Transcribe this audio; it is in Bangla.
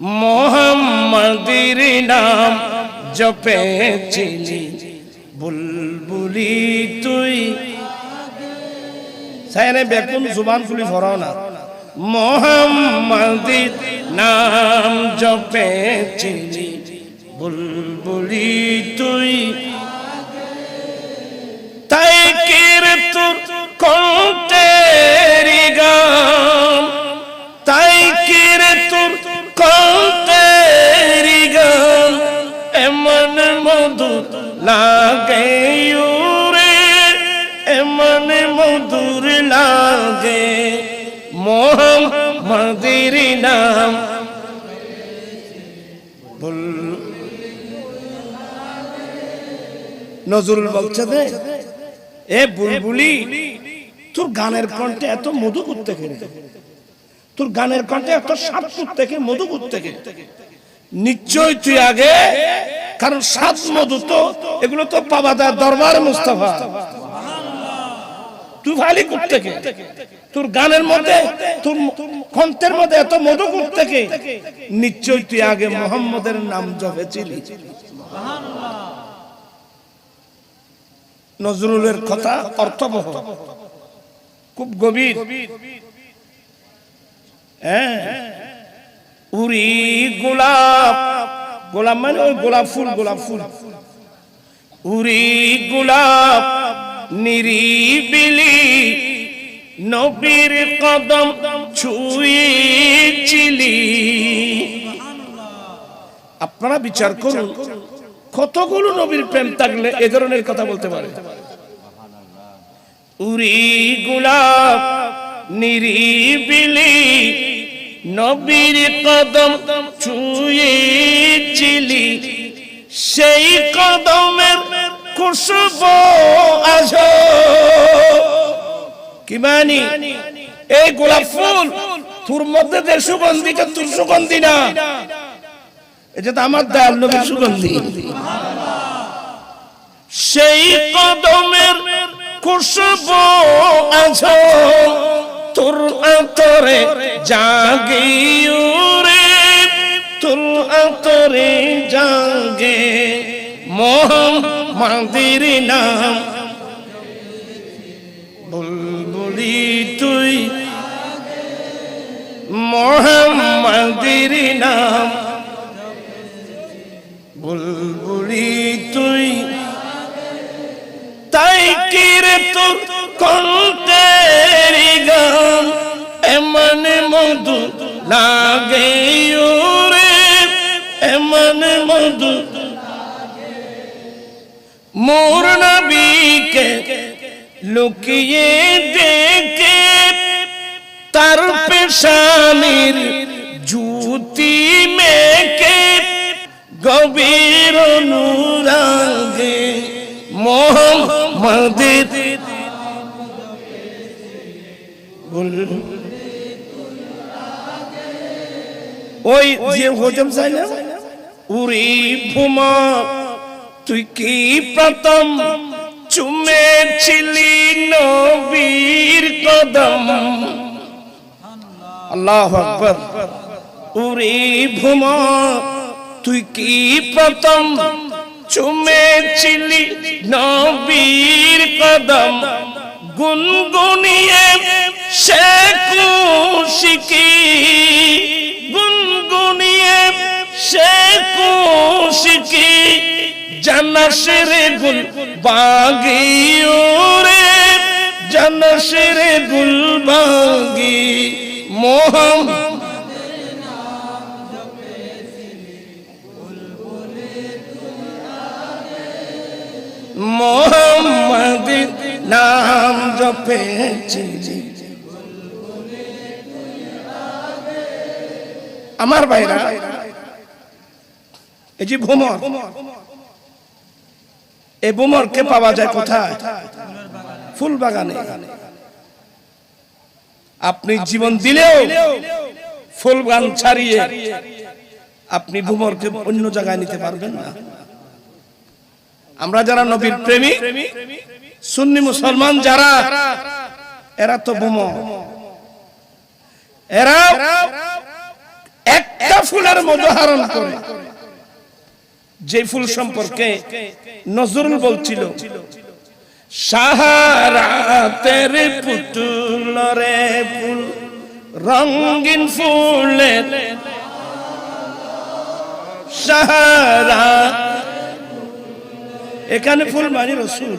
মোহাম্মদের নাম জপেছিলি বুলবুলি তুই। সাইনে বেকুন জুবান খুলি ভরাও না। মোহাম্মদির নাম জপেছিলি বুলবুলি তুই। নাম। নজরুল বলছে এ বুলবুলি, তোর গানের কণ্ঠে এত মধু করতে কে তোর গানের কণ্ঠে এত নিশ্চয় তুই আগে, কারণ সাত মধু তো, এগুলো তো পাবাদার দরবার মুস্তাফা। তুই ভালি করতে কে তোর গানের মধ্যে, তোর মধ্যে এত মধু করতে কে নিশ্চয় তুই আগে নাম জপেছিলি। নজরুলের কথা অর্থবহ। খুব গভীর। হ্যাঁ। উরি গোলাপ গোলাপ মানে ওই গোলাপ ফুল গোলাপ ফুল। উরি গোলাপ নিরিবিলি নবীর কদম ছুঁয়েছিলি। আপনারা বিচার করুন, কতগুলো নবীর প্রেম থাকলে এ ধরনের কথা বলতে পারে? উরি গোলাপ নিরিবিলি নবীর কদম ছুঁয়েছিলি। সেই কদমের খুশবু আজ কি মানি? এই গোলাপ ফুল, তোর মধ্যে যে সুগন্ধি তোর সুগন্ধি না? এটা তো আমার দয়াল নবীর সুগন্ধি। সেই কদমের খুশবু আজ তোর আতরে জাগিউরে তোর আতরে জাগে। মোহাম্মদের নাম। বুলবুলি তুই মোহাম্মদের নাম। বুলবুলি তুই তাই কিরে তোর কণ্ঠেরি গান। এমন মধু লাগে রে এমন মধু মোর নবীকে লুকিয়ে দেখে তার পেশানির জুতি মেকে গভীর অনুরাগে মোহাম্মদের ওই যে হজম না? উরি ভুমা তুই কি প্রথম চুমেছিলি নবীর কদম? আল্লাহ আকবর। উরি ভুমা, তুই কি প্রথম চুমেছিলি নবীর কদম? গুনগুনিয়ে সে কুশিকি গুনগুনিয়ে সে কুশিকি জানাসেরে গুল বাগি ওরে জানাসেরে গুল বাগি। মোহাম মোহাম্মদের নাম জপেছি আমার ভাইরা, এই যে এই ভ্রমরকে পাওয়া যায় কোথায়? ফুল বাগানে আপনি জীবন দিলেও ফুল বাগান ছাড়িয়ে আপনি ভ্রমরকে অন্য জায়গায় নিতে পারবেন না। আমরা যারা নবীর প্রেমী সুন্নি মুসলমান যারা এরা তো বোম এরা একটা ফুলের মধু হারণ করে। যে ফুল সম্পর্কে নজরুল বলছিল সাহারাতের পুতুল রে ফুল রঙিন ফুলের সাহারা এখানে ফুল মানে রসুল।